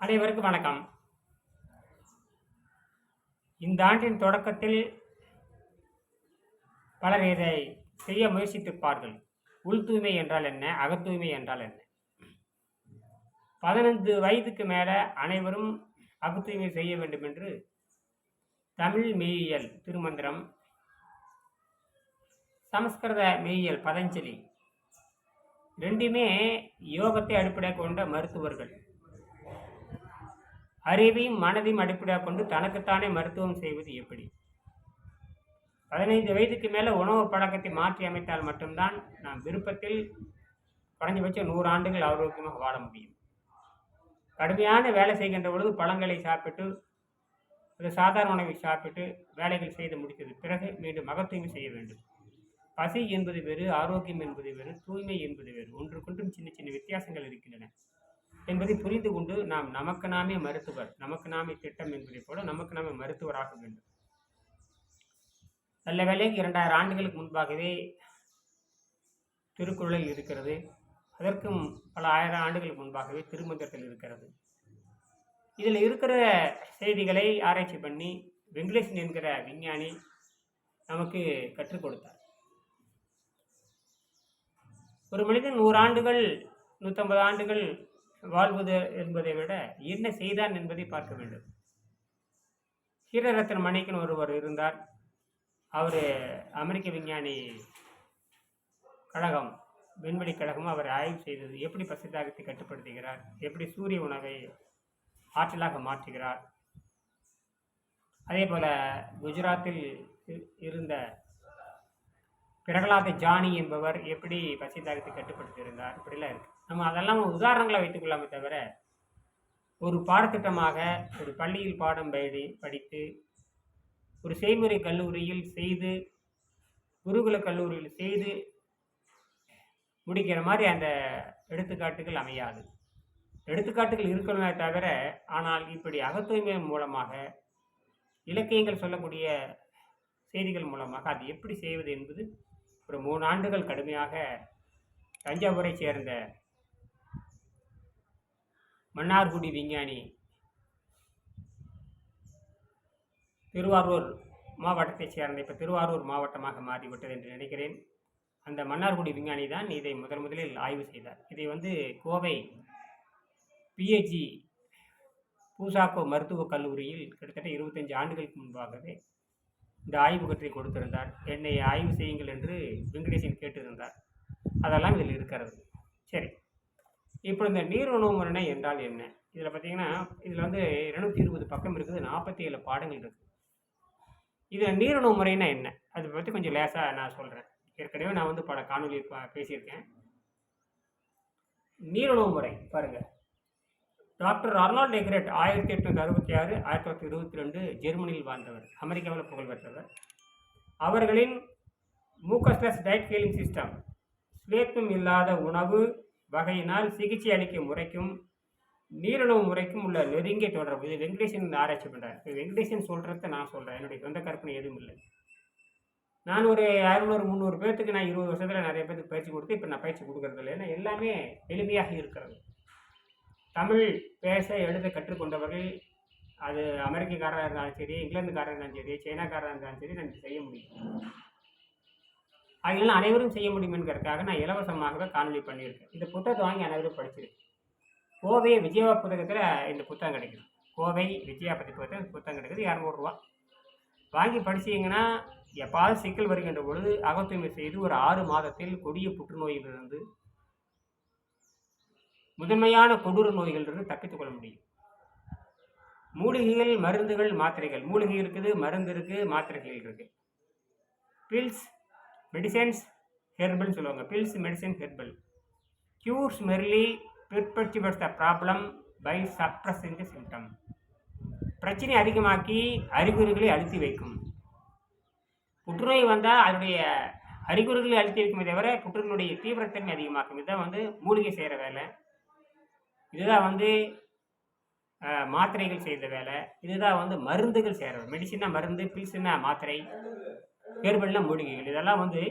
அனைவருக்கும் வணக்கம். இந்த ஆண்டின் தொடக்கத்தில் பலர் இதை செய்ய முயற்சித்திருப்பார்கள். உள் தூய்மை என்றால் என்ன? அகத்தூய்மை என்றால் என்ன? பதினைந்து வயதுக்கு மேலே அனைவரும் அகத்தூய்மை செய்ய வேண்டும் என்று தமிழ் மெய்யியல் திருமந்திரம் சமஸ்கிருத மெய்யியல் பதஞ்சலி ரெண்டுமே யோகத்தை அடிப்படையாக கொண்ட மருத்துவர்கள். அறிவையும் மனதையும் அடிப்படையாக கொண்டு தனக்குத்தானே மருத்துவம் செய்வது எப்படி? பதினைந்து வயதுக்கு மேலே உணவு பழக்கத்தை மாற்றி அமைத்தால் மட்டும்தான் நாம் விருப்பத்தில் குறைஞ்சபட்சம் நூறு ஆண்டுகள் ஆரோக்கியமாக வாழ முடியும். கடுமையான வேலை செய்கின்ற பொழுது பழங்களை சாப்பிட்டு ஒரு சாதாரண உணவை சாப்பிட்டு வேலைகள் செய்து முடித்தது பிறகு மீண்டும் மகத்தூய்மை செய்ய வேண்டும். பசி என்பது வேறு ஆரோக்கியம் என்பது வேறு தூய்மை என்பது வேறு. ஒன்றுக்கொன்றும் சின்ன சின்ன வித்தியாசங்கள் இருக்கின்றன. என்பதை புரிந்து கொண்டு நாம் நமக்கு நாமே மருத்துவர் நமக்கு நாமே திட்டம் என்பதை போல நமக்கு நாமே மருத்துவராக வேண்டும். நல்ல வேலைக்கு இரண்டாயிரம் ஆண்டுகளுக்கு முன்பாகவே திருக்குறளில் இருக்கிறது. அதற்கும் பல ஆயிரம் ஆண்டுகளுக்கு முன்பாகவே திருமந்திரத்தில் இருக்கிறது. இதில் இருக்கிற செய்திகளை ஆராய்ச்சி பண்ணி வெங்கடேசன் என்கிற விஞ்ஞானி நமக்கு கற்றுக் கொடுத்தார். ஒரு மனிதன் நூறு ஆண்டுகள் நூற்றம்பது ஆண்டுகள் வாழ்வது என்பதை விட என்ன செய்தான் என்பதை பார்க்க வேண்டும். ஹீரரத்ன மணிக்கன் ஒருவர் இருந்தார். அவர் அமெரிக்க விஞ்ஞானி கழகம் விண்வெளி கழகம் அவர் ஆய்வு செய்தது எப்படி பசிதாகத்தை கட்டுப்படுத்துகிறார் எப்படி சூரிய உணவை ஆற்றலாக மாற்றுகிறார். அதே போல் குஜராத்தில் இருந்த பிரகலாத ஜானி என்பவர் எப்படி பசிதாகத்தை கட்டுப்படுத்தியிருந்தார் இப்படிலாம் இருக்கு. நம்ம அதெல்லாம் உதாரணங்களை வைத்துக்கொள்ளாமே தவிர ஒரு பாடத்திட்டமாக ஒரு பள்ளியில் பாடம் படி படித்து ஒரு செய்முறை கல்லூரியில் செய்து குருகுல கல்லூரியில் செய்து முடிக்கிற மாதிரி அந்த எடுத்துக்காட்டுகள் அமையாது. எடுத்துக்காட்டுகள் இருக்கணுமே தவிர ஆனால் இப்படி அகத்தூய்மை மூலமாக இலக்கியங்கள் சொல்லக்கூடிய செய்திகள் மூலமாக அது எப்படி செய்வது என்பது ஒரு மூணு ஆண்டுகள் கடுமையாக தஞ்சாவூரை சேர்ந்த மன்னார்குடி விஞ்ஞானி. திருவாரூர் மாவட்டத்தைச் சேர்ந்த இப்போ திருவாரூர் மாவட்டமாக மாறிவிட்டது என்று நினைக்கிறேன். அந்த மன்னார்குடி விஞ்ஞானி தான் இதை முதன் முதலில் ஆய்வு செய்தார். இதை வந்து கோவை பிஹெச்சி பூசாக்கோ மருத்துவக் கல்லூரியில் கிட்டத்தட்ட இருபத்தஞ்சு ஆண்டுகளுக்கு முன்பாகவே இந்த ஆய்வு கட்டுரை கொடுத்திருந்தார். என்னை ஆய்வு செய்யுங்கள் என்று வெங்கடேசன் கேட்டிருந்தார். அதெல்லாம் இதில் இருக்கிறது. சரி. இப்போ இந்த நீர் உணவு முறை என்றால் என்ன? இதில் பார்த்தீங்கன்னா இதில் வந்து இருநூத்தி இருபது பக்கம் இருக்குது நாற்பத்தி ஏழு பாடங்கள் இருக்குது. இதில் நீருணவு முறைன்னா என்ன? அதை பற்றி கொஞ்சம் லேசாக நான் சொல்கிறேன் ஏற்கனவே நான் வந்து பல காணொலி பேசியிருக்கேன். பேசியிருக்கேன் நீருணவு முறை பாருங்கள் டாக்டர் அர்னால்ட் டெக்ரெட் ஆயிரத்தி எட்நூற்றி அறுபத்தி ஆறு ஆயிரத்தி தொள்ளாயிரத்தி இருபத்தி ரெண்டு ஜெர்மனியில் வாழ்ந்தவர் அமெரிக்காவில் புகழ்பெற்றவர் அவர்களின் மூக்கஸ்லஸ் டயட் ஹீலிங் சிஸ்டம் ஸ்லேத்மம் இல்லாத உணவு வகையினால் சிகிச்சை அளிக்கும் முறைக்கும் நீரிணவு முறைக்கும் உள்ள நெருங்கிய தொடர்பு. இது வெங்கடேசன் ஆராய்ச்சி பண்ணுறார் இப்போ வெங்கடேசன் சொல்கிறத நான் சொல்கிறேன் என்னுடைய சொந்த கற்பனை எதுவும் இல்லை. நான் ஒரு இரநூறு முந்நூறு பேர்த்துக்கு நான் இருபது வருஷத்தில் நிறைய பேருக்கு பயிற்சி கொடுத்து இப்போ நான் பயிற்சி கொடுக்கறது இல்லை. ஏன்னா எல்லாமே எளிமையாக இருக்கிறது. தமிழ் பேச எழுத கற்றுக்கொண்டவர்கள் அது அமெரிக்கக்காரராக இருந்தாலும் சரி இங்கிலாந்துக்காரராக இருந்தாலும் சரி சைனாக்காரராக இருந்தாலும் சரி நான் செய்ய முடியும். அதனால அனைவரும் செய்ய முடியும் என்கிறதுக்காக நான் இலவசமாகவே காணொலி பண்ணியிருக்கேன். இந்த புத்தகத்தை வாங்கி அனைவரும் படிச்சிருக்கேன் கோவை விஜயா புத்தகத்தில் இந்த புத்தகம் கிடைக்குது. கோவை விஜயா பற்றி புத்தகம் இந்த புத்தகம் கிடைக்குது இரநூறுவா. வாங்கி படிச்சிங்கன்னா எப்பாவது சிக்கல் வருகின்ற பொழுது அகத்தூய்மை செய்து ஒரு ஆறு மாதத்தில் கொடிய புற்றுநோயிலிருந்து முதன்மையான கொடூர நோய்களிலிருந்து தப்பித்துக் கொள்ள முடியும். மூலிகைகள் மருந்துகள் மாத்திரைகள். மூலிகை இருக்குது மருந்து இருக்குது மாத்திரைகள் இருக்குது. பில்ஸ் மெடிசன்ஸ் ஹெர்பல் சொல்லுவாங்க. Pills medicine herbal cures merely perpetuates the problem by suppressing the symptom பிரச்சனை அதிகமாக்கி அறிகுறிகளை அழுத்தி வைக்கும். புற்றுநோய் வந்தால் அதனுடைய அறிகுறிகளை அழுத்தி வைக்குமே தவிர புற்றுநோயுடைய தீவிரத்தன்மை அதிகமாக்கும். இதுதான் வந்து மூலிகை செய்கிற வேலை. இதுதான் வந்து மாத்திரைகள் செய்த வேலை. இதுதான் வந்து மருந்துகள் செய்கிற மெடிசினா மருந்து பில்ஸுன்னா மாத்திரை. ஹெர்பல்னா மூலிகைகள். இதெல்லாம் வந்து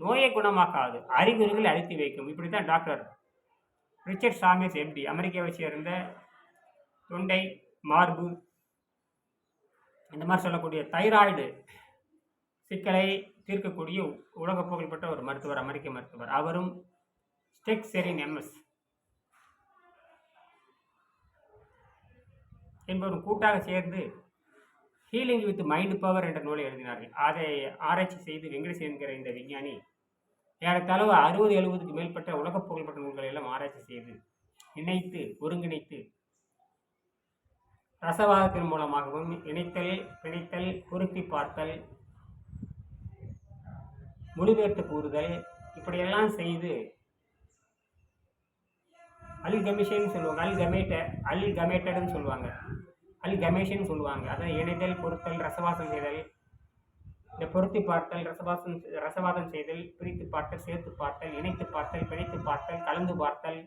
நோயை குணமாக்காது. அறிகுறிகளை அழுத்தி வைக்கும். இப்படி தான் டாக்டர் ரிச்சர்ட் சாமிஸ் எம்டி அமெரிக்காவை சேர்ந்த தொண்டை மார்பு இந்த மாதிரி சொல்லக்கூடிய தைராய்டு சிக்கலை தீர்க்கக்கூடிய உலக புகழ்பெற்ற ஒரு மருத்துவர் அமெரிக்க மருத்துவர். அவரும் ஸ்டெக் செரின் எம்எஸ் என்பவரும் கூட்டாக சேர்ந்து ஹீலிங் வித் மைண்ட் பவர் என்ற நூலை எழுதினார்கள். அதை ஆராய்ச்சி செய்து வெங்கடேஷ் என்கிற இந்த விஞ்ஞானி ஏறத்தளவு அறுபது எழுபதுக்கு மேற்பட்ட உலக புகழ்பெற்ற நூல்களை எல்லாம் ஆராய்ச்சி செய்து இணைத்து ஒருங்கிணைத்து ரசவாதத்தின் மூலமாகவும் இணைத்தல் பிணைத்தல் பொருத்தி பார்த்தல் மொழிபெயர்த்து கூறுதல் இப்படியெல்லாம் செய்து அல் கமிஷன் சொல்லுவாங்க. அல் கமேட்ட அல் கமேட்டட்னு சொல்லுவாங்க. அல் கமேஷன் சொல்லுவாங்க. அதான் இணைதல் பொருத்தல் ரசவாசம் செய்தல். இந்த பொருத்தி பார்த்தல் ரசவாசம் ரசவாதம் செய்தல் பிரித்து பார்த்தல் சேர்த்து பார்த்தல் இணைத்து பார்த்தல் பிணைத்து பார்த்தல் கலந்து பார்த்தல்.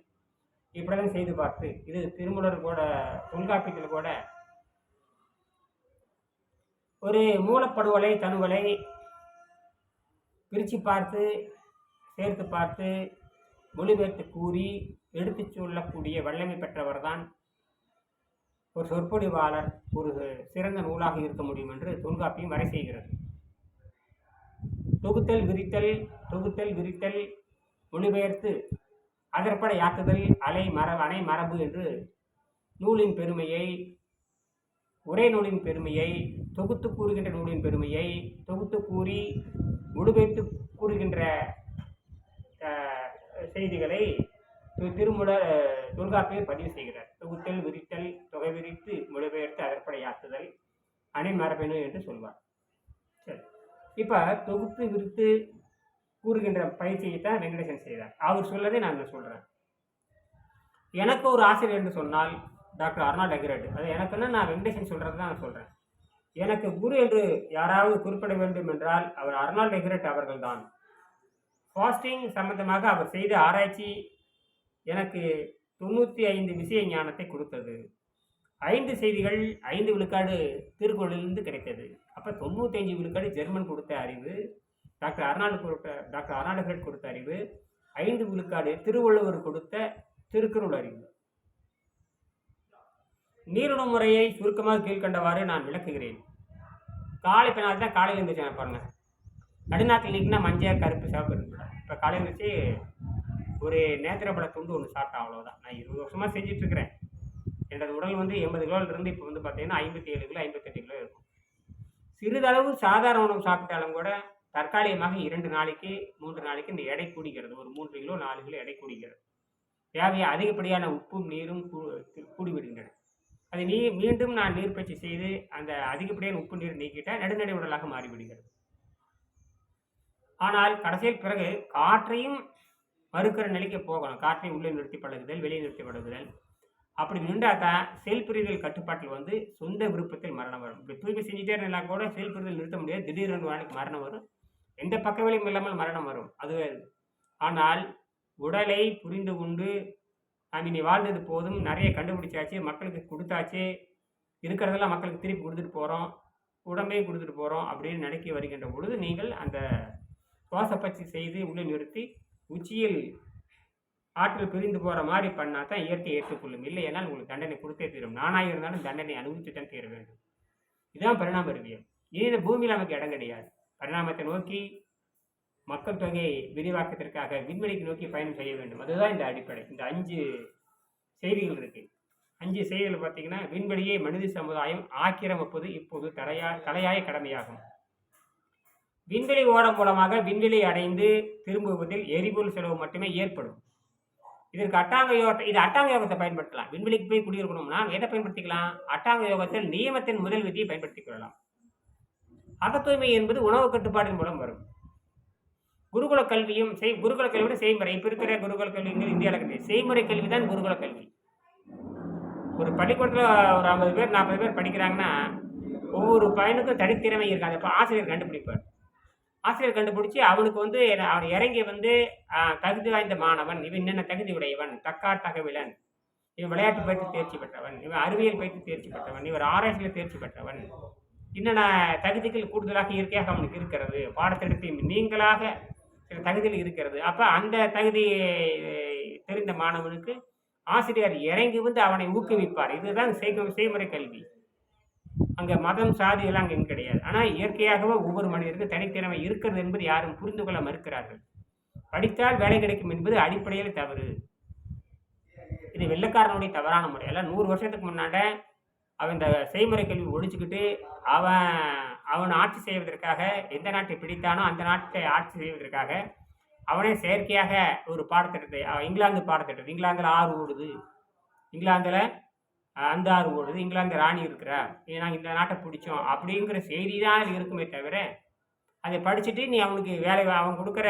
இப்படிதான் செய்து பார்த்து. இது திருமூலர் கூட தொல்காப்பியத்தில் கூட ஒரு மூலப்படுவலை தனுவலை பிரித்து பார்த்து சேர்த்து பார்த்து மொழிபெயர்த்து கூறி எடுத்துச் சொல்லக்கூடிய வல்லமை பெற்றவர் தான் ஒரு சொற்பொழிவாளர் ஒரு சிறந்த நூலாக இருக்க முடியும் என்று தொல்காப்பியம் வரை செய்கிறது. தொகுத்தல் விரித்தல் தொகுத்தல் விரித்தல் மொழிபெயர்த்து அதற்பட யாக்குதல் அலை மரபு அணை மரபு என்று நூலின் பெருமையை ஒரே நூலின் பெருமையை தொகுத்து கூறுகின்ற நூலின் பெருமையை தொகுத்து கூறி மொழிபெயர்த்து கூறுகின்ற செய்திகளை திருமுட தொல்காப்பியர் பதிவு செய்கிறார். தொகுத்தல் விரித்தல் விரித்து மொழிபெயர்த்து அதற்படையாக்குதல் அணை என்று சொல்வார். சரி. இப்போ தொகுத்து விரித்து கூறுகின்ற பயிற்சியை தான் வெங்கடேசன் செய்தார். அவர் சொல்லதை நான் சொல்கிறேன் எனக்கு ஒரு ஆசிரியர் என்று சொன்னால் டாக்டர் அர்னால்ட் அகிரட். அது எனக்குன்னா நான் வெங்கடேசன் சொல்கிறது தான் நான் சொல்கிறேன் எனக்கு குரு என்று யாராவது குறிப்பிட வேண்டும் என்றால் அவர் அர்னால்ட் அவர்கள் அவர்கள்தான். ஃபாஸ்டிங் சம்பந்தமாக அவர் செய்த ஆராய்ச்சி எனக்கு தொண்ணூற்றி ஐந்து விஷய ஞானத்தை கொடுத்தது. ஐந்து செய்திகள் ஐந்து விழுக்காடு திருக்குறளிலிருந்து கிடைத்தது. அப்போ தொண்ணூத்தஞ்சு விழுக்காடு ஜெர்மன் கொடுத்த அறிவு டாக்டர் அர்னால்டு கொடுத்த டாக்டர் அர்னால்டு கொடுத்த அறிவு ஐந்து விழுக்காடு திருவள்ளுவர் கொடுத்த திருக்குறள் அறிவு. நீருண முறையை சுருக்கமாக கீழ்கண்டவாறு நான் விளக்குகிறேன். காலை இப்போ நான் தான் காலையில் இருந்துச்சு பாருங்க. நடுநாக்கில் நீக்கினா மஞ்சள் கருப்பு சாப்பிட்டு இப்போ காலையில் இருந்துச்சு ஒரு நேத்திரப்பட துண்டு ஒன்று சாப்பிட்டேன் அவ்வளோதான் நான் இருபது வருஷமாக செஞ்சிட்ருக்கிறேன் எனது உடல் வந்து எண்பது கிலோவிலிருந்து இப்போ வந்து பார்த்தீங்கன்னா ஐம்பத்தி ஏழு கிலோ ஐம்பத்தெட்டு கிலோ இருக்கும். சிறிதளவு சாதாரண உணவு சாப்பிட்டாலும் கூட தற்காலிகமாக இரண்டு நாளைக்கு மூன்று நாளைக்கு இந்த எடை கூடிக்கிறது. ஒரு மூன்று கிலோ நாலு கிலோ எடை கூடிக்கிறது. தேவையை அதிகப்படியான உப்பும் நீரும் கூ- கூடிவிடுகின்றன. அதை நீ மீண்டும் நான் நீர்ப்பயிற்சி செய்து அந்த அதிகப்படியான உப்பு நீர் நீக்கிட்டால் நடுநடை உடலாக மாறிவிடுகிறது. ஆனால் கடைசியில் பிறகு காற்றையும் மறுக்கிற நிலைக்கு போகணும். காற்றை உள்ளே நிறுத்தி பழகுதல் வெளியே நிறுத்தி பழகுதல் அப்படி நின்றா தான் செல் பிரிதல் கட்டுப்பாட்டில் வந்து சொந்த விருப்பத்தில் மரணம் வரும். இப்படி தூய்மை செஞ்சுட்டே இருந்தா கூட செல் பிரிதல் நிறுத்த முடியாது. திடீரென்று வாழ்க்கை மரணம் வரும். எந்த பக்க வேலையும் இல்லாமல் மரணம் வரும். அதுவே அது. ஆனால் உடலை புரிந்து கொண்டு நாம் இனி வாழ்ந்தது போதும். நிறைய கண்டுபிடிச்சாச்சு மக்களுக்கு கொடுத்தாச்சு. இருக்கிறதெல்லாம் மக்களுக்கு திருப்பி கொடுத்துட்டு போகிறோம் உடம்பையும் கொடுத்துட்டு போகிறோம் அப்படின்னு நினைக்க வருகின்ற பொழுது நீங்கள் அந்த சுவாச பயிற்சி செய்து உள்ளே நிறுத்தி உச்சியில் ஆற்றில் பிரிந்து போகிற மாதிரி பண்ணால் தான் இயற்கை ஏற்றுக்கொள்ளும். இல்லையென்றால் உங்களுக்கு தண்டனை கொடுத்தே தீரும். நானாக இருந்தாலும் தண்டனை அனுபவித்து தான் தீர வேண்டும். இதுதான் பரிணாம அறிவியல். இனி இந்த பூமியில் நமக்கு இடம் கிடையாது. பரிணாமத்தை நோக்கி மக்கள் தொகையை விரிவாக்கத்திற்காக விண்வெளிக்கு நோக்கி பயணம் செய்ய வேண்டும். அதுதான் இந்த அடிப்படை. இந்த அஞ்சு செய்திகள் இருக்கு. அஞ்சு செய்திகள் பார்த்தீங்கன்னா விண்வெளியை மனித சமுதாயம் ஆக்கிரமிப்பது இப்போது தடையா தலையாய கடமையாகும். விண்வெளி ஓடம் மூலமாக விண்வெளி அடைந்து திரும்புவதில் எரிபொருள் செலவு மட்டுமே ஏற்படும். இதற்கு அட்டாங்க யோகத்தை இது அட்டாங்க யோகத்தை பயன்படுத்தலாம். விண்வெளிக்கு போய் குடியிருக்கணும்னா எதை பயன்படுத்திக்கலாம்? அட்டாங்க யோகத்தில் நியமத்தின் முதல் விதியை பயன்படுத்திக் கொள்ளலாம். அகத்தூய்மை என்பது உணவு கட்டுப்பாட்டின் மூலம் வரும். குருகுல கல்வியும் செய் குருகுல கல்வியோட செய்முறை. இப்போ இருக்கிற குருகுல கல்விங்கிறது இந்தியாவில் கிடையாது. செய்முறை கல்வி தான் குருகுல கல்வி. ஒரு பள்ளிக்கூடத்தில் ஒரு ஐம்பது பேர் நாற்பது பேர் படிக்கிறாங்கன்னா ஒவ்வொரு பையனுக்கும் தனித்திறமை இருக்காது. அப்போ ஆசிரியர் கண்டுபிடிப்பார். ஆசிரியர் கண்டுபிடிச்சி அவனுக்கு வந்து என்ன- அவன் இறங்கி வந்து தகுதி வாய்ந்த மாணவன். இவன் என்னென்ன தகுதி உடையவன்? தக்கார் தகவிலன். இவன் விளையாட்டு பயிற்சி தேர்ச்சி பெற்றவன். இவன் அறிவியல் பயிற்சி தேர்ச்சி பெற்றவன். இவர் ஆராய்ச்சியில் தேர்ச்சி பெற்றவன். என்னென்ன தகுதிகள் கூடுதலாக இயற்கையாக அவனுக்கு இருக்கிறது? பாடத்திட்டத்தை நீங்களாக சில தகுதிகள் இருக்கிறது. அப்போ அந்த தகுதி தெரிந்த மாணவனுக்கு ஆசிரியர் இறங்கி வந்து அவனை ஊக்குவிப்பார். இதுதான் செய்முறை கல்வி. அங்கே மதம் சாதி எல்லாம் அங்கே கிடையாது. ஆனால் இயற்கையாகவே ஒவ்வொரு மனிதருக்கும் தனித்திறமை இருக்கிறது என்பது யாரும் புரிந்து கொள்ள மறுக்கிறார்கள். படித்தால் வேலை கிடைக்கும் என்பது அடிப்படையில் தவறு. இது வெள்ளக்காரனுடைய தவறான முறை. எல்லாம் நூறு வருஷத்துக்கு முன்னாட அவன் இந்த செய்முறை கல்வி ஒழிச்சுக்கிட்டு அவன் அவன் ஆட்சி செய்வதற்காக எந்த நாட்டை பிடித்தானோ அந்த நாட்டை ஆட்சி செய்வதற்காக அவனே செயற்கையாக ஒரு பாடத்திட்டத்தை அவன் இங்கிலாந்து பாடத்திட்டத்தை இங்கிலாந்தில் ஆறு ஓடுது. இங்கிலாந்தில் அஹ், அந்த ஆறு ஓடுது இங்கிலாந்து ராணி இருக்கிறா இது நாங்கள் இந்த நாட்டை பிடிச்சோம். அப்படிங்கிற செய்தி தான் இருக்குமே தவிர அதை படிச்சுட்டு நீ அவனுக்கு வேலை அவன் கொடுக்குற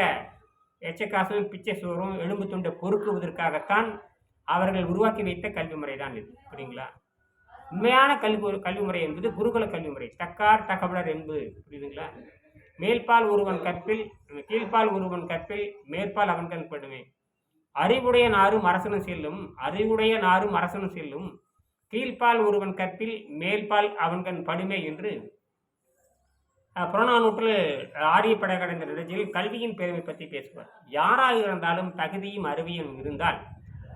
எச்ச காசும் பிச்சை சோறும் எலும்பு துண்டை பொறுக்குவதற்காகத்தான் அவர்கள் உருவாக்கி வைத்த கல்வி முறை தான் இது. புரியுங்களா? உண்மையான கல்வி கல்வி முறை என்பது குருகுல கல்வி முறை. தக்கார் தகவலர் என்பது புரியுதுங்களா? மேல்பால் ஒருவன் கற்பில் கீழ்பால் ஒருவன் கற்பில் மேற்பால் அவன் கண்படுமே அறிவுடைய நாரும் அரசனும் செல்லும் அறிவுடைய நாரும் அரசனும் செல்லும் கீழ்ப்பால் ஒருவன் கற்பில் மேல்பால் அவன்கண் படுமை என்று. அஹ், புறநானூற்றில் ஆரியப்பட படகடைந்த நிகழ்ச்சியில் கல்வியின் பெருமை பற்றி பேசுவார். யாராக இருந்தாலும் தகுதியும் அறிவியும் இருந்தால்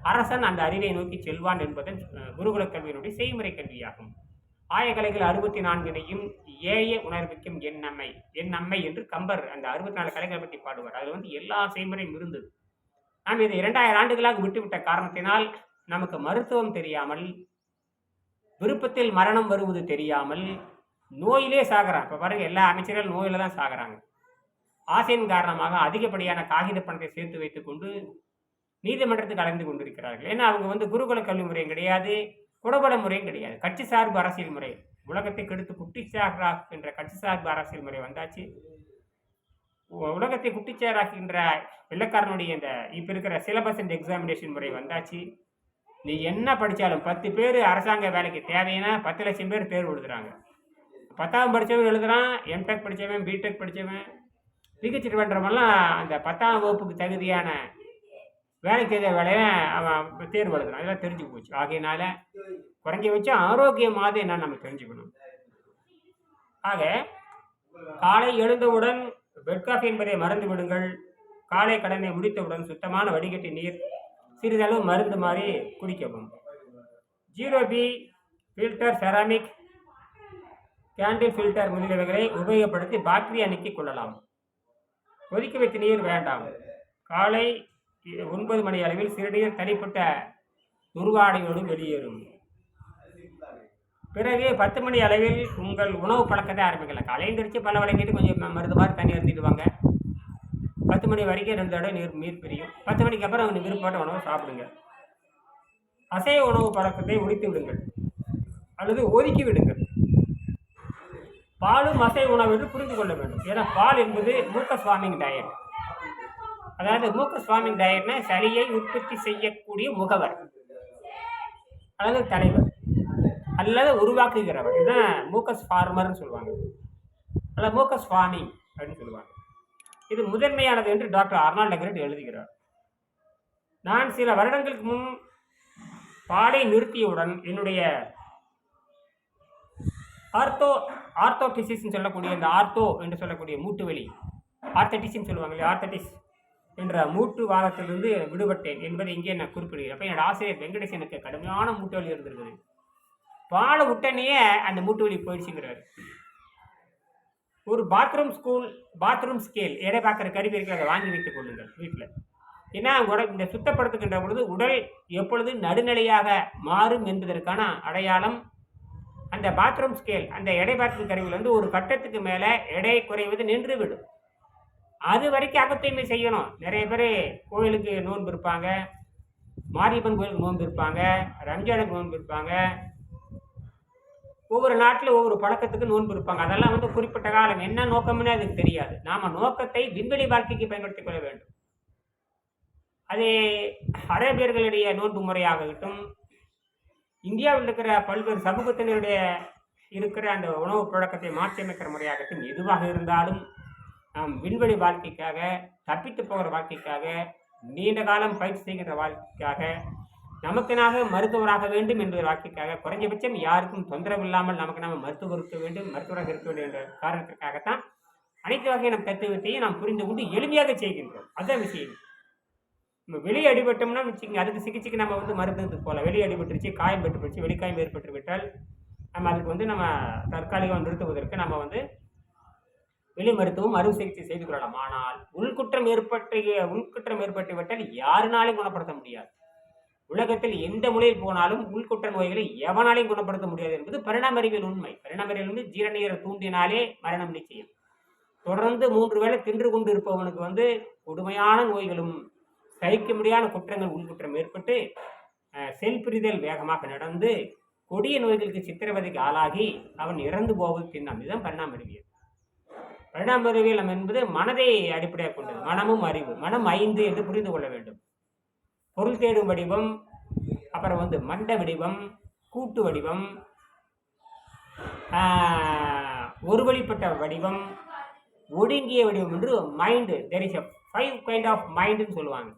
அரசன் அந்த அறிவை நோக்கி செல்வான் என்பதன் குருகுல கல்வியினுடைய செய்முறை கல்வியாகும். ஆயக்கலைகள் அறுபத்தி நான்கினையும் ஏய உணர்விக்கும் என் நம்மை என் நம்மை என்று கம்பர் அந்த அறுபத்தி நாலு கலைகளை பற்றி பாடுவார். அதில் வந்து எல்லா செய்முறையும் இருந்தது. நாம் இதை இரண்டாயிரம் ஆண்டுகளாக விட்டுவிட்ட காரணத்தினால் நமக்கு மருத்துவம் தெரியாமல் விருப்பத்தில் மரணம் வருவது தெரியாமல் நோயிலே சாகிறான் இப்போ பாருங்க எல்லா அமைச்சர்கள் நோயில் தான் சாகிறாங்க. ஆசையின் காரணமாக அதிகப்படியான காகித பணத்தை சேர்த்து வைத்துக்கொண்டு நீதிமன்றத்துக்கு அலைந்து கொண்டிருக்கிறார்கள். ஏன்னா அவங்க வந்து குருகுல கல்வி முறையும் கிடையாது குடபட முறையும் கிடையாது. கட்சி சார்பு அரசியல் முறை. உலகத்தை கெடுத்து குட்டிச்சாராக்குகின்ற கட்சி சார்பு அரசியல் முறை வந்தாச்சு. உலகத்தை குட்டிச்சாராக்குகின்ற வெள்ளக்காரனுடைய இந்த இப்போ இருக்கிற சிலபஸ் அண்ட் எக்ஸாமினேஷன் முறை வந்தாச்சு. நீ என்ன படித்தாலும் பத்து பேர் அரசாங்க வேலைக்கு தேவைன்னா பத்து லட்சம் பேர் தேர்வு எழுதுறாங்க. பத்தாம் படித்தவன் எழுதுறான் எம்டெக் படித்தவன் பிடெக் படித்தவன் பிஹெச்டி பண்ணுறவன்லாம் அந்த பத்தாம் வகுப்புக்கு தகுதியான வேலைக்கு தேவை வேலையை அவன் தேர்வு எழுதுறான். இதெல்லாம் தெரிஞ்சு போச்சு. ஆகையினால குறைஞ்சபட்சம் ஆரோக்கியமாக என்னன்னு நம்ம தெரிஞ்சுக்கணும். ஆக காலை எழுந்தவுடன் பெட் காஃபி என்பதை மறந்து விடுங்கள். காலை கடனை முடித்தவுடன் சுத்தமான வடிகட்டி நீர் சிறிதளவு மருந்து மாதிரி குடிக்கவும். Zero B filter ceramic candle filter முதலியவைகளை உபயோகப்படுத்தி பாக்டீரியா நீக்கிக் கொள்ளலாம். கொதிக்க வைத்த நீர் வேண்டாம். காலை ஒன்பது மணி அளவில் சிறுநீர் தனிப்பட்ட துர்வாடையோடு வெளியேறும். பிறகு பத்து மணி அளவில் உங்கள் உணவு பழக்கத்தை ஆரம்பிக்கலாம். காலையில் எழுந்திரிச்சு பல வழங்கிட்டு கொஞ்சம் மருந்து மாதிரி தண்ணி எடுத்துட்டு வாங்க. பத்து மணி வரைக்கும் ரெண்டு தடவை நீர் நீர் பிரியும். பத்து மணிக்கு அப்புறம் அவங்க விருப்பப்பட்ட உணவு சாப்பிடுங்க. அசைவ உணவு பழக்கத்தை ஒழித்து விடுங்கள். அல்லது ஒதுக்கி விடுங்கள். பாலும் அசைவ உணவு என்று புரிந்து கொள்ள வேண்டும். ஏன்னா பால் என்பது மூக்க சுவாமிங் டயட் அதாவது மூக்க சுவாமிங் டயட்னா சளியை உற்பத்தி செய்யக்கூடிய முகவர். அல்லது தலைவர். அல்லது உருவாக்குகிறவர். இதுதான் மூக்கஸ் ஃபார்மர்னு சொல்லுவாங்க. அல்ல மூக்கஸ் ஃபார்மிங் அப்படின்னு சொல்லுவாங்க. இது முதன்மையானது என்று டாக்டர் அர்னால்ட் டெக்ரெட் எழுதுகிறார். நான் சில வருடங்களுக்கு முன் பாலை நிறுத்தியவுடன் என்னுடைய ஆர்த்தோ ஆர்த்தோடிசிஸ்ன்னு சொல்லக்கூடிய இந்த ஆர்த்தோ என்று சொல்லக்கூடிய மூட்டு வலி ஆர்த்தடிஸ்ன்னு சொல்லுவாங்க இல்லையா ஆர்த்தட்டிஸ் என்ற மூட்டு வாதத்திலிருந்து விடுபட்டேன் என்பதை இங்கே நான் குறிப்பிடுகிறேன் அப்போ என்னோட ஆசிரியர் வெங்கடேஷ் எனக்கு கடுமையான மூட்டு வலி இருந்திருக்குது பாலை விட்டனையே அந்த மூட்டு வலி போயிடுச்சுங்கிறாரு. ஒரு பாத்ரூம் ஸ்கூல் பாத்ரூம் ஸ்கேல் எடை பார்க்குற கருவி இருக்கு அதை வாங்கி வைத்துக் கொள்ளுங்கள் வீட்டில். ஏன்னா உடல் இந்த சுத்தப்படுத்துகின்ற பொழுது உடல் எப்பொழுது நடுநிலையாக மாறும் என்பதற்கான அடையாளம் அந்த பாத்ரூம் ஸ்கேல் அந்த எடை பார்க்கும் கருவியில் வந்து ஒரு கட்டத்துக்கு மேலே எடை குறைவது நின்று விடும் அது வரைக்கும் அகத்தூய்மை செய்யணும். நிறைய பேர் கோயிலுக்கு நோன்பு இருப்பாங்க மாரியம்மன் கோயிலுக்கு நோன்பு இருப்பாங்க ரம்ஜானுக்கு நோன்பு இருப்பாங்க ஒவ்வொரு நாட்டில் ஒவ்வொரு பழக்கத்துக்கு நோன்பு இருப்பாங்க. அதெல்லாம் வந்து குறிப்பிட்ட காலம். என்ன நோக்கம்னு அதுக்கு தெரியாது. நாம் நோக்கத்தை விண்வெளி வாழ்க்கைக்கு பயன்படுத்திக் கொள்ள வேண்டும். அது அரேபியர்களுடைய நோன்பு முறையாகட்டும் இந்தியாவில் இருக்கிற பல்வேறு சமூகத்தினருடைய இருக்கிற அந்த உணவு பழக்கத்தை மாற்றியமைக்கிற முறையாகட்டும் எதுவாக இருந்தாலும் நாம் விண்வெளி வாழ்க்கைக்காக தப்பித்து போகிற வாழ்க்கைக்காக நீண்ட காலம் பயிற்சி செய்கின்ற வாழ்க்கைக்காக நமக்கெனாக மருத்துவராக வேண்டும் என்ற வாக்கிற்காக குறைஞ்சபட்சம் யாருக்கும் தொந்தரவு இல்லாமல் நமக்கு நாம் மருத்துவர் இருக்க வேண்டும் மருத்துவராக இருக்க வேண்டும் என்ற காரணத்திற்காகத்தான் அனைத்து வகையான தத்துவத்தையும் நாம் புரிந்து கொண்டு எளிமையாக செய்கின்றோம். அதுதான் விஷயம். நம்ம வெளியே அடிபட்டோம்னா வச்சுக்கோங்க அதுக்கு சிகிச்சைக்கு நம்ம வந்து மருந்துக்கு போகலாம். வெளியே அடிபட்டுருச்சு காயம் பெற்று போச்சு வெளிக்காயம் ஏற்பட்டு விட்டால் நம்ம அதுக்கு வந்து நம்ம தற்காலிகம் நிறுத்துவதற்கு நம்ம வந்து வெளி மருத்துவம் அறுவை சிகிச்சை செய்து கொள்ளலாம். ஆனால் உள்குற்றம் ஏற்பட்டு உள்குற்றம் ஏற்பட்டு விட்டால் யாருனாலையும் குணப்படுத்த முடியாது. உலகத்தில் எந்த முறையில் போனாலும் உள்குற்ற நோய்களை எவனாலையும் குணப்படுத்த முடியாது என்பது பரிணாம அறிவியல் உண்மை. பரிணாம அறிவியல் வந்து ஜீரநீரை தூண்டினாலே மரணம் நிச்சயம். தொடர்ந்து மூன்று வேளை தின்று கொண்டு இருப்பவனுக்கு வந்து கொடுமையான நோய்களும் சகிக்க முடியாத குற்றங்கள் உள்குற்றம் ஏற்பட்டு அஹ், செல் பிரிதல் வேகமாக நடந்து கொடிய நோய்களுக்கு சித்திரவதைக்கு ஆளாகி அவன் இறந்து போவது திண்ணம். இதுதான் பரிணாம அறிவியல். பரிணாம அறிவியல் என்பது மனதை அடிப்படையாக கொண்டது. மனமும் அறிவு. மனம் ஐந்து என்று புரிந்து கொள்ள வேண்டும். பொருள் தேடும் வடிவம் அப்புறம் வந்து மண்ட வடிவம் கூட்டு வடிவம் ஒரு வழிப்பட்ட வடிவம் ஒடுங்கிய வடிவம் என்று mind there is five kind of மைண்டுன்னு சொல்லுவாங்க.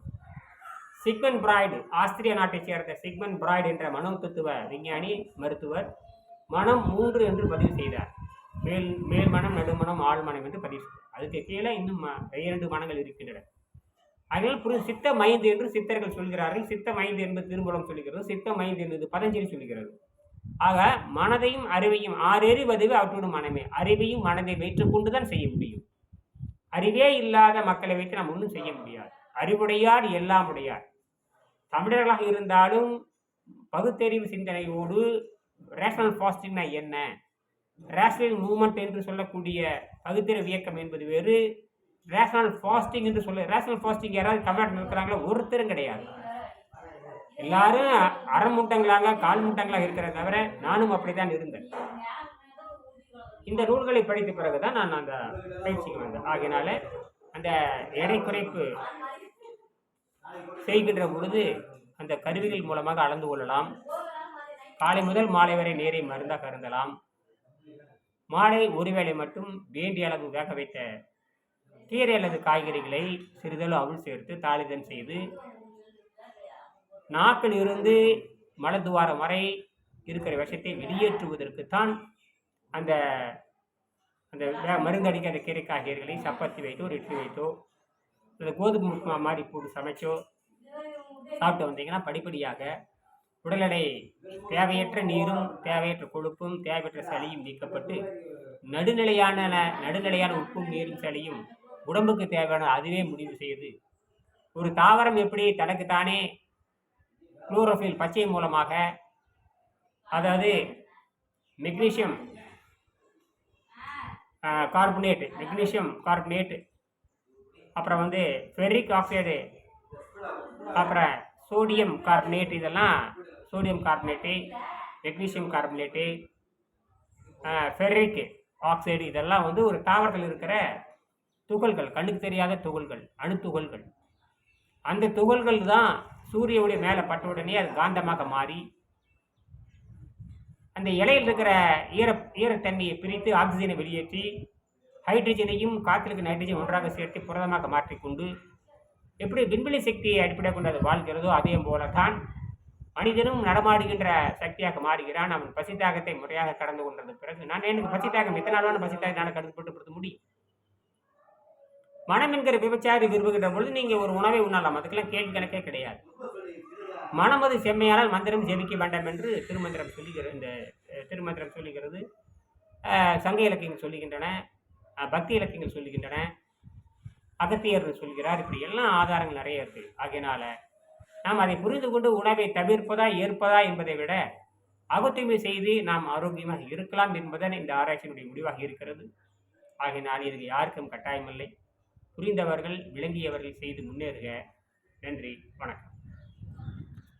சிக்மன் பிராய்டு ஆஸ்திரிய நாட்டைச் சேர்ந்த சிக்மன் பிராய்டு என்ற மனோ தத்துவ விஞ்ஞானி மருத்துவர் மனம் மூன்று என்று பதிவு செய்தார். மேல் மேல் மனம் நடுமனம் ஆழ்மனம் என்று பதிவு செய்தார். அதுக்கு கீழே இன்னும் இரண்டு மனங்கள் இருக்கின்றன. அதனால் புரி சித்த மைந்து என்று சித்தர்கள் சொல்கிறார்கள். சித்த மைந்து என்பது திருமூலம் சொல்லுகிறது சித்த மைந்து என்பது பதஞ்சலி சொல்கிறது. ஆக மனதையும் அறிவையும் ஆறறிவதுவே அவற்றோடு மனமே. அறிவையும் மனதை வைத்துக்கொண்டுதான் செய்ய முடியும். அறிவே இல்லாத மக்களை வைத்து நாம் ஒன்றும் செய்ய முடியாது. அறிவுடையார் எல்லாம் உடையார் தமிழர்களாக இருந்தாலும் பகுத்தறிவு சிந்தனையோடு ரேஷனல் பாசிட்டிவ்னா என்ன? ரேஷனல் மூமெண்ட் என்று சொல்லக்கூடிய பகுத்தறிவு இயக்கம் என்பது வேறு. ரேஷனல் ஃபாஸ்டிங் என்று சொல்ல ரேஷனல் ஃபாஸ்டிங் யாராவது தமிழ்நாட்டில் இருக்கிறாங்களா ஒருத்தரும் கிடையாது. எல்லாரும் அரை முட்டங்களாக கால் முட்டங்களாக இருக்கிறத தவிர நானும் அப்படித்தான் இருந்தேன். இந்த நூல்களை படித்த பிறகுதான் நான் அந்த பயிற்சிக்கு வந்தேன். ஆகினால அந்த எடை குறைப்பு செய்கின்ற பொழுது அந்த கருவிகள் மூலமாக அளந்து கொள்ளலாம். காலை முதல் மாலை வரை நீரை மருந்தாக அருந்தலாம். மாலை ஒருவேளை மட்டும் வேண்டிய அளவு வேக வைத்த கீரை அல்லது காய்கறிகளை சிறிதளவு அவுள் சேர்த்து தாளிதம் செய்து நாக்கில் இருந்து மலத்துவாரம் வரை இருக்கிற விஷத்தை வெளியேற்றுவதற்குத்தான் அந்த அந்த மருந்தடிக்க அந்த கீரை காய்கறிகளை சப்பாத்தி வைத்தோ ஒரு இட்லி வைத்தோ இல்லை கோதுமை உப்புமா மாதிரி போட்டு சமைச்சோ சாப்பிட்டு வந்தீங்கன்னா படிப்படியாக உடல் எடை தேவையற்ற நீரும் தேவையற்ற கொழுப்பும் தேவையற்ற சளியும் நீக்கப்பட்டு நடுநிலையான நடுநிலையான உப்பும் நீரும் சளியும் உடம்புக்கு தேவையான அதுவே முடிவு செய்யுது. ஒரு தாவரம் எப்படி தனக்குத்தானே குளோரோஃபில் பச்சை மூலமாக அதாவது மெக்னீசியம் கார்பனேட் மெக்னீஷியம் கார்பனேட் அப்புறம் வந்து ஃபெரிக் ஆக்சைடு அப்புறம் சோடியம் கார்பனேட் இதெல்லாம் sodium carbonate magnesium carbonate ferric oxide இதெல்லாம் வந்து ஒரு தாவரத்தில் இருக்கிற துகள்கள் கண்ணுக்கு தெரியாத துகள்கள் அணுத்துகள்கள். அந்த துகள்கள் தான் சூரிய ஒளி மேலே பட்ட உடனே அது காந்தமாக மாறி அந்த இலையில் இருக்கிற ஈர ஈரத்தன்மையை பிரித்து ஆக்சிஜனை வெளியேற்றி ஹைட்ரஜனையும் காற்றிற்கு நைட்ரஜன் ஒன்றாக சேர்த்து புரதமாக மாற்றிக்கொண்டு எப்படி விண்வெளி சக்தியை அடிப்படையாக கொண்டு அது வாழ்கிறதோ அதே போல தான் மனிதனும் நடமாடுகின்ற சக்தியாக மாறுகிறான். அவன் பசித்தாகத்தை முறையாக கடந்து கொண்டது பிறகு நான் எனக்கு பசித்தாகம்? எத்தனை நாளான பசித்தாக நான் கடந்து கட்டுப்படுத்த முடியும் மனம் என்கிற விபச்சாரி விரும்புகின்ற பொழுது நீங்கள் ஒரு உணவை உண்ணலாம். அதுக்கெல்லாம் கேள்வி கணக்கே கிடையாது. மனம் அது செம்மையானால் மந்திரம் ஜெபிக்க வேண்டாம் என்று திருமந்திரம் சொல்லுகிற இந்த திருமந்திரம் சொல்லுகிறது. சங்க இலக்கியங்கள் சொல்லுகின்றன. பக்தி இலக்கியங்கள் சொல்லுகின்றன. அகத்தியர் சொல்கிறார். இப்படி எல்லாம் ஆதாரங்கள் நிறைய இருக்கு. ஆகையினால நாம் அதை புரிந்து கொண்டு உணவை தவிர்ப்பதா ஏற்பதா என்பதை விட அகத்தூய்மை செய்து நாம் ஆரோக்கியமாக இருக்கலாம் என்பதன் இந்த ஆராய்ச்சியினுடைய முடிவாக இருக்கிறது. ஆகையினால் இது யாருக்கும் கட்டாயமில்லை. புரிந்தவர்கள் விளங்கியவர்கள் செய்து முன்னேறுக. நன்றி. வணக்கம்.